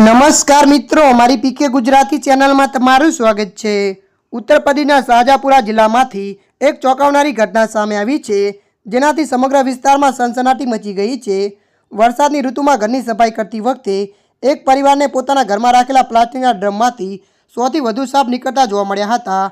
નમસ્કાર મિત્રો મારી પીકે ગુજરાતી ચેનલમાં તમારું સ્વાગત છે. ઉત્તરપ્રદેશના શાહજાપુરા જિલ્લામાંથી એક ચોંકાવનારી ઘટના સામે આવી છે, જેનાથી સમગ્ર વિસ્તારમાં સનસનાટી મચી ગઈ છે. વરસાદની ઋતુમાં ઘરની સફાઈ કરતી વખતે એક પરિવારને પોતાના ઘરમાં રાખેલા પ્લાસ્ટિકના ડ્રમમાંથી સોથી વધુ સાપ નીકળતા જોવા મળ્યા હતા.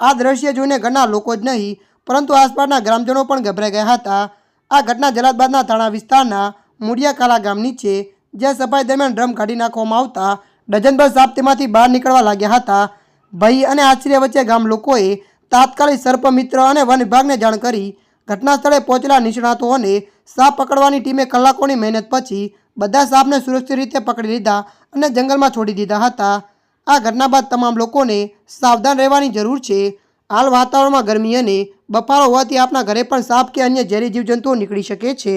આ દ્રશ્ય જોઈને ઘરના લોકો જ નહીં, પરંતુ આસપાસના ગ્રામજનો પણ ગભરાઈ ગયા હતા. આ ઘટના જલાદબાદના થાણા વિસ્તારના મુડિયાકાલા ગામની છે જ્યાં સફાઈ દરમિયાન ડ્રમ કાઢી નાખવામાં આવતા ડઝનભર સાપ તેમાંથી બહાર નીકળવા લાગ્યા હતા. ભય અને આશ્ચર્ય વચ્ચે ગામ લોકોએ તાત્કાલિક સર્પ મિત્ર અને વન વિભાગને જાણ કરી ઘટના સ્થળે પહોંચેલા નિષ્ણાતો અને સાપ પકડવાની ટીમે કલાકોની મહેનત પછી બધા સાપને સુરક્ષિત રીતે પકડી લીધા અને જંગલમાં છોડી દીધા હતા. આ ઘટના બાદ તમામ લોકોને સાવધાન રહેવાની જરૂર છે. હાલ વાતાવરણમાં ગરમી અને બફારો હોવાથી આપના ઘરે પણ સાપ કે અન્ય ઝેરી જીવજંતુઓ નીકળી શકે છે.